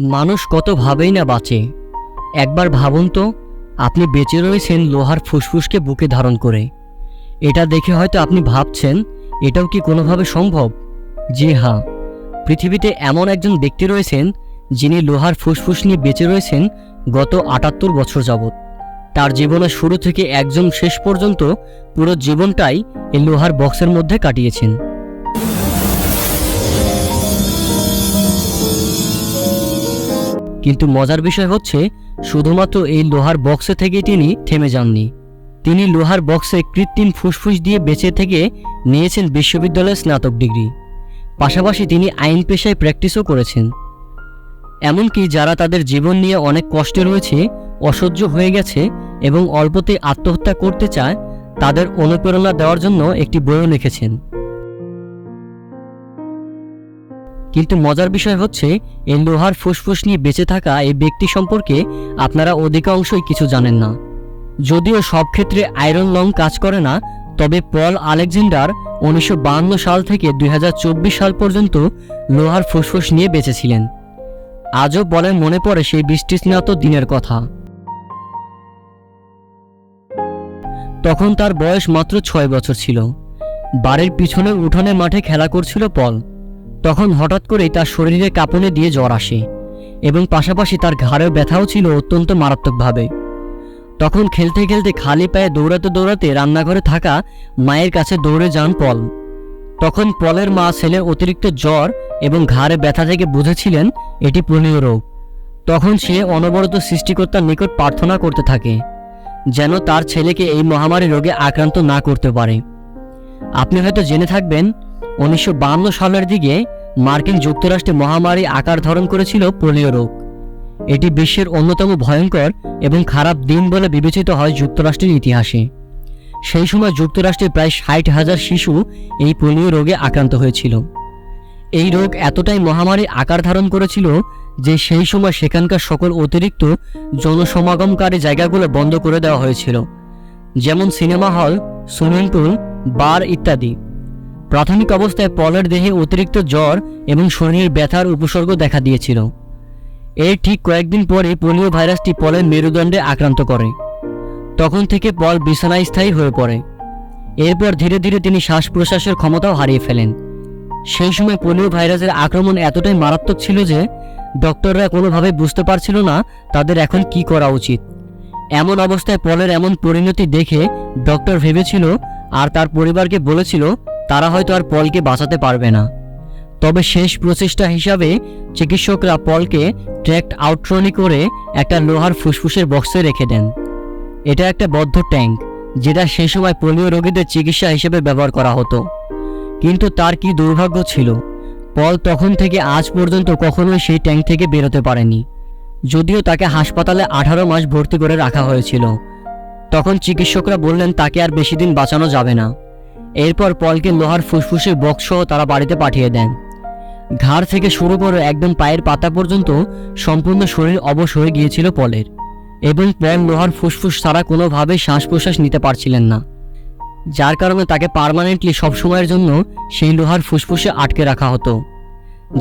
মানুষ কত ভাবেই না বাঁচে। একবার ভাবুন তো, আপনি বেঁচে রয়েছেন লোহার ফুসফুসকে বুকে ধারণ করে। এটা দেখে হয়তো আপনি ভাবছেন, এটাও কি কোনোভাবে সম্ভব? জি হ্যাঁ পৃথিবীতে এমন একজন ব্যক্তি রয়েছেন, যিনি লোহার ফুসফুস নিয়ে বেঁচে রয়েছেন গত আটাত্তর বছর যাবৎ। তার জীবনের শুরু থেকে একজন শেষ পর্যন্ত পুরো জীবনটাই এই লোহার বক্সের মধ্যে কাটিয়েছেন। কিন্তু মজার বিষয় হচ্ছে, শুধুমাত্র এই লোহার বক্সে থেকে তিনি থেমে যাননি। তিনি লোহার বক্সে কৃত্রিম ফুসফুস দিয়ে বেঁচে থেকে নিয়েছেন বিশ্ববিদ্যালয়ের স্নাতক ডিগ্রি। পাশাপাশি তিনি আইন পেশায় প্র্যাকটিসও করেছেন। এমনকি যারা তাদের জীবন নিয়ে অনেক কষ্টে রয়েছে, অসহ্য হয়ে গেছে এবং অল্পতে আত্মহত্যা করতে চায়, তাদের অনুপ্রেরণা দেওয়ার জন্য একটি বইও লিখেছেন। কিন্তু মজার বিষয় হচ্ছে, এই লোহার ফুসফুস নিয়ে বেঁচে থাকা এই ব্যক্তি সম্পর্কে আপনারা অধিকাংশই কিছু জানেন না। যদিও সব ক্ষেত্রে আয়রন লং কাজ করে না, তবে পল আলেকজান্ডার উনিশশো সাল থেকে দুই হাজার চব্বিশ সাল পর্যন্ত লোহার ফুসফুস নিয়ে বেঁচেছিলেন। আজও বলে মনে পড়ে সেই বৃষ্টিস্নাত দিনের কথা। তখন তার বয়স মাত্র ছয় বছর ছিল। বাড়ির পিছনের উঠোনের মাঠে খেলা করছিল পল। তখন হঠাৎ করেই তার শরীরে কাঁপুনে দিয়ে জ্বর আসে এবং পাশাপাশি তার ঘাড়েও ব্যথাও ছিল অত্যন্ত মারাত্মকভাবে। তখন খেলতে খেলতে খালি পায়ে দৌড়াতে দৌড়াতে রান্নাঘরে থাকা মায়ের কাছে দৌড়ে যান পল। তখন পলের মা ছেলের অতিরিক্ত জ্বর এবং ঘাড়ে ব্যথা থেকে বুঝেছিলেন এটি প্রণীয় রোগ। তখন সে অনবরত সৃষ্টিকর্তার নিকট প্রার্থনা করতে থাকে, যেন তার ছেলেকে এই মহামারী রোগে আক্রান্ত না করতে পারে। আপনি হয়তো জেনে থাকবেন, উনিশশো সালের দিকে মার্কিন যুক্তরাষ্ট্রে মহামারী আকার ধারণ করেছিল পোলিও রোগ। এটি বিশ্বের অন্যতম ভয়ঙ্কর এবং খারাপ দিন বলে বিবেচিত হয় যুক্তরাষ্ট্রের ইতিহাসে। সেই সময় যুক্তরাষ্ট্রে প্রায় ষাট হাজার শিশু এই পোলিও রোগে আক্রান্ত হয়েছিল। এই রোগ এতটাই মহামারী আকার ধারণ করেছিল যে সেই সময় সেখানকার সকল অতিরিক্ত জনসমাগমকারী জায়গাগুলো বন্ধ করে দেওয়া হয়েছিল, যেমন সিনেমা হল, সুইমিং পুল, বার ইত্যাদি। প্রাথমিক অবস্থায় পলের দেহে অতিরিক্ত জ্বর এবং শরীরের ব্যথার উপসর্গ দেখা দিয়েছিল। এর ঠিক কয়েকদিন পরে পোলিও ভাইরাসটি পলের মেরুদণ্ডে আক্রান্ত করে। তখন থেকে পল বিছানায় স্থায়ী হয়ে পড়ে। এরপর ধীরে ধীরে তিনি শ্বাস প্রশ্বাসের ক্ষমতাও হারিয়ে ফেলেন। সেই সময় পোলিও ভাইরাসের আক্রমণ এতটাই মারাত্মক ছিল যে, ডক্টররা কোনোভাবে বুঝতে পারছিল না তাদের এখন কি করা উচিত। এমন অবস্থায় পলের এমন পরিণতি দেখে ডক্টর ভেবেছিল, আর তার পরিবারকে বলেছিল তারা হয়তো আর পলকে বাঁচাতে পারবে না। তবে শেষ প্রচেষ্টা হিসাবে চিকিৎসকরা পলকে ট্র্যাক্ট আউট্রনি করে একটা লোহার ফুসফুসের বক্সে রেখে দেন। এটা একটা বদ্ধ ট্যাঙ্ক, যেটা সে সময় পোলিও রোগীদের চিকিৎসা হিসেবে ব্যবহার করা হতো। কিন্তু তার কি দুর্ভাগ্য ছিল? পল তখন থেকে আজ পর্যন্ত কখনোই সেই ট্যাঙ্ক থেকে বেরোতে পারেনি। যদিও তাকে হাসপাতালে আঠারো মাস ভর্তি করে রাখা হয়েছিল। তখন চিকিৎসকরা বললেন, তাকে আর বেশি দিন বাঁচানো যাবে না। এরপর পলকে লোহার ফুসফুসে বক্সসহ তারা বাড়িতে পাঠিয়ে দেন। ঘাড় থেকে শুরু করে একদম পায়ের পাতা পর্যন্ত সম্পূর্ণ শরীর অবশ হয়ে গিয়েছিল পলের, এবং পল লোহার ফুসফুস ছাড়া কোনোভাবেই শ্বাস প্রশ্বাস নিতে পারছিলেন না, যার কারণে তাকে পার্মানেন্টলি সবসময়ের জন্য সেই লোহার ফুসফুসে আটকে রাখা হতো।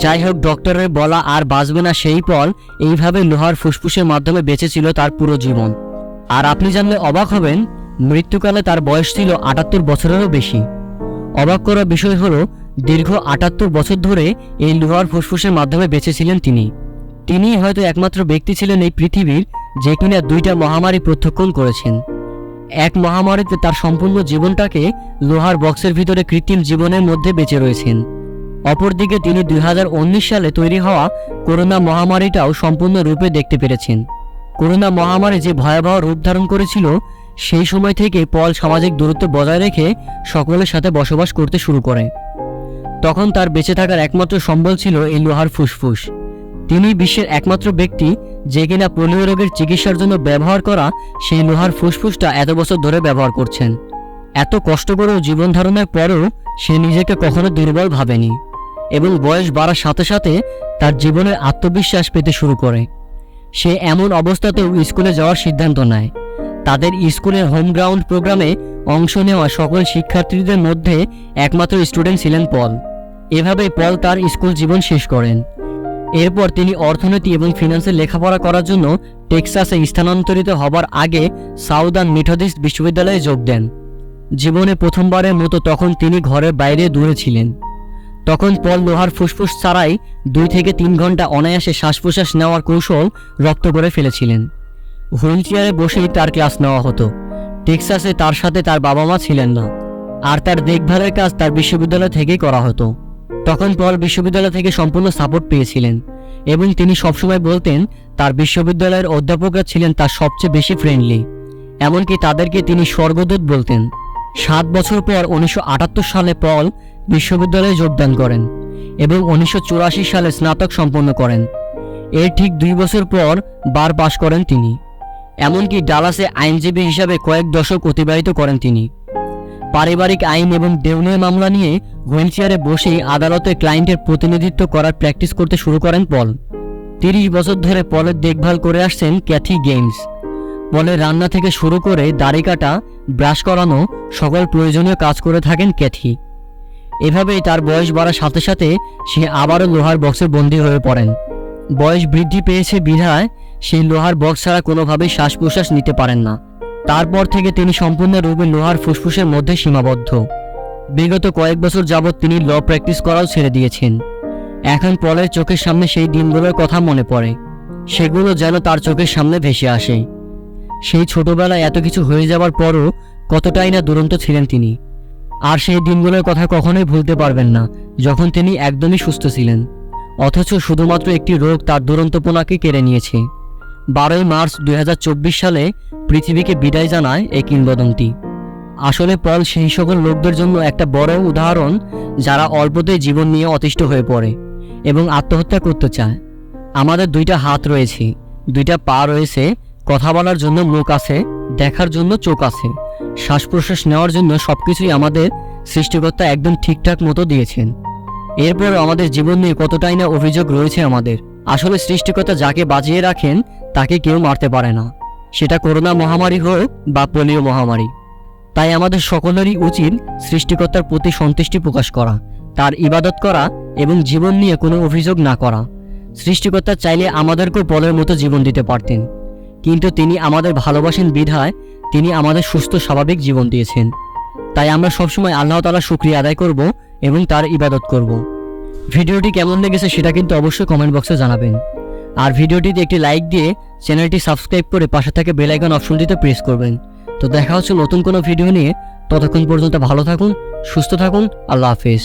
যাই হোক, ডক্টরের বলা আর বাঁচবে না সেই পল এইভাবে লোহার ফুসফুসের মাধ্যমে বেঁচেছিল তার পুরো জীবন। আর আপনি জানলে অবাক হবেন মৃত্যুকালে তার বয়স ছিল আটাত্তর বছরেরও বেশি। অবাক করা বিষয় হল, দীর্ঘ আটাত্তর বছর ধরে এই লোহার ফুসফুসের মাধ্যমে বেঁচেছিলেন তিনি। তিনি হয়তো একমাত্র ব্যক্তি ছিলেন এই পৃথিবীর যে কিনা দুইটা মহামারী প্রত্যক্ষণ করেছেন। এক মহামারীতে তার সম্পূর্ণ জীবনটাকে লোহার বক্সের ভিতরে কৃত্রিম জীবনের মধ্যে বেঁচে রয়েছেন। অপরদিকে তিনি দুই হাজার উনিশ সালে তৈরি হওয়া করোনা মহামারীটাও সম্পূর্ণ রূপে দেখতে পেরেছেন। করোনা মহামারী যে ভয়াবহ রূপ ধারণ করেছিল সেই সময় থেকে পল সামাজিক দূরত্ব বজায় রেখে সকলের সাথে বসবাস করতে শুরু করে। তখন তার বেঁচে থাকার একমাত্র সম্বল ছিল এই লোহার ফুসফুস। তিনি বিশ্বের একমাত্র ব্যক্তি যে কিনা পোলিও রোগের চিকিৎসার জন্য ব্যবহার করা সেই লোহার ফুসফুসটা এত বছর ধরে ব্যবহার করছেন। এত কষ্ট করেও জীবন ধারণের পরেও সে নিজেকে কখনো দুর্বল ভাবেনি এবং বয়স বাড়ার সাথে সাথে তার জীবনের আত্মবিশ্বাস পেতে শুরু করে। সে এমন অবস্থাতেও স্কুলে যাওয়ার সিদ্ধান্ত নেয়। তাদের স্কুলের হোম গ্রাউন্ড প্রোগ্রামে অংশ নেওয়া সকল শিক্ষার্থীদের মধ্যে একমাত্র স্টুডেন্ট ছিলেন পল। এভাবে পল তার স্কুল জীবন শেষ করেন। এরপর তিনি অর্থনীতি এবং ফিনান্সে লেখাপড়া করার জন্য টেক্সাসে স্থানান্তরিত হবার আগে সাউদার্ন মেথডিস্ট বিশ্ববিদ্যালয়ে যোগ দেন। জীবনে প্রথমবারের মতো তখন তিনি ঘরের বাইরে দূরে ছিলেন। তখন পল লোহার ফুসফুস ছাড়াই দুই থেকে তিন ঘণ্টা অনায়াসে শ্বাস প্রশ্বাস নেওয়ার কৌশল রপ্ত করে ফেলেছিলেন। হুইল চেয়ারে বসেই তার ক্লাস নেওয়া হতো। টেক্সাসে তার সাথে তার বাবা মা ছিলেন না। আর তার দেখভালের কাজ তার বিশ্ববিদ্যালয় থেকেই করা হতো। তখন পল বিশ্ববিদ্যালয় থেকে সম্পূর্ণ সাপোর্ট পেয়েছিলেন এবং তিনি সবসময় বলতেন, তার বিশ্ববিদ্যালয়ের অধ্যাপকরা ছিলেন তার সবচেয়ে বেশি ফ্রেন্ডলি এমনকি তাদেরকে তিনি স্বর্গদূত বলতেন। সাত বছর পর উনিশশো আটাত্তর সালে পল বিশ্ববিদ্যালয়ে যোগদান করেন এবং উনিশশো চুরাশি সালে স্নাতক সম্পন্ন করেন। এর ঠিক দুই বছর পর বার পাশ করেন তিনি। এমনকি ডালাসে আইনজীবী হিসাবে কয়েক দশক অতিবাহিত করেন তিনি। পারিবারিক আইন এবং দেউনের মামলা নিয়ে হুইল চেয়ারে বসেই আদালতে ক্লায়েন্টের প্রতিনিধিত্ব করার প্র্যাকটিস করতে শুরু করেন পল। তিরিশ বছর ধরে পলের দেখভাল করে আসছেন ক্যাথি গেমস পলের রান্না থেকে শুরু করে দাড়ি কাটা, ব্রাশ করানো সকল প্রয়োজনীয় কাজ করে থাকেন ক্যাথি। এভাবেই তার বয়স বাড়ার সাথে সাথে সে আবারও লোহার বক্সে বন্দী হয়ে পড়েন। বয়স বৃদ্ধি পেয়েছে বিধায় সেই লোহার বক্স ছাড়া কোনোভাবেই শ্বাস প্রশ্বাস নিতে পারেন না। তারপর থেকে তিনি সম্পূর্ণ সম্পূর্ণরূপে লোহার ফুসফুসের মধ্যে সীমাবদ্ধ। বিগত কয়েক বছর যাবৎ তিনি ল প্র্যাকটিস করাও ছেড়ে দিয়েছেন। এখন পলের চোখের সামনে সেই দিনগুলোর কথা মনে পড়ে। সেগুলো যেন তার চোখের সামনে ভেসে আসে। সেই ছোটবেলায় এত কিছু হয়ে যাওয়ার পরও কতটাই না দুরন্ত ছিলেন তিনি। আর সেই দিনগুলোর কথা কখনোই ভুলতে পারবেন না, যখন তিনি একদমই সুস্থ ছিলেন। অথচ শুধুমাত্র একটি রোগ তার দুরন্তপনাকে কেড়ে নিয়েছে। বারোই মার্চ দুই হাজার চব্বিশ সালে পৃথিবীকে বিদায় জানায় এই কিংবদন্তি। আসলে পল সেই সকল লোকদের জন্য একটা বড় উদাহরণ যারা অল্পতেই জীবন নিয়ে অতিষ্ঠ হয়ে পড়ে এবং আত্মহত্যা করতে চায়। আমাদের দুইটা হাত রয়েছে, দুইটা পা রয়েছে, কথা বলার জন্য মুখ আছে, দেখার জন্য চোখ আছে শ্বাস প্রশ্বাস নেওয়ার জন্য সবকিছুই আমাদের সৃষ্টিকর্তা একদম ঠিকঠাক মতো দিয়েছেন। এরপর আমাদের জীবন নিয়ে কতটাই না অভিযোগ রয়েছে আমাদের। আসলে সৃষ্টিকর্তা যাকে বাঁচিয়ে রাখেন তাকে কেউ মারতে পারে না। সেটা করোনা মহামারী হোক বা পোলিও মহামারী। তাই আমাদের সকলেরই উচিত সৃষ্টিকর্তার প্রতি সন্তুষ্টি প্রকাশ করা, তার ইবাদত করা এবং জীবন নিয়ে কোনো অভিযোগ না করা। সৃষ্টিকর্তা চাইলে আমাদেরকেও বলের মতো জীবন দিতে পারতেন। কিন্তু তিনি আমাদের ভালোবাসেন বিধায় তিনি আমাদের সুস্থ, স্বাভাবিক জীবন দিয়েছেন। তাই আমরা সবসময় আল্লাহ তালা শুক্রিয়া আদায় করব এবং তার ইবাদত করব। ভিডিওটি কেমন লেগেছে সেটা কিন্তু অবশ্যই কমেন্ট বক্সে জানাবেন। আর ভিডিওটিতে একটি লাইক দিয়ে চ্যানেলটি সাবস্ক্রাইব করে পাশে থেকে বেলাইকন অপশনটিতে প্রেস করবেন। তো দেখা হচ্ছে নতুন কোনো ভিডিও নিয়ে। ততক্ষণ পর্যন্ত ভালো থাকুন, সুস্থ থাকুন, আল্লাহ হাফেজ।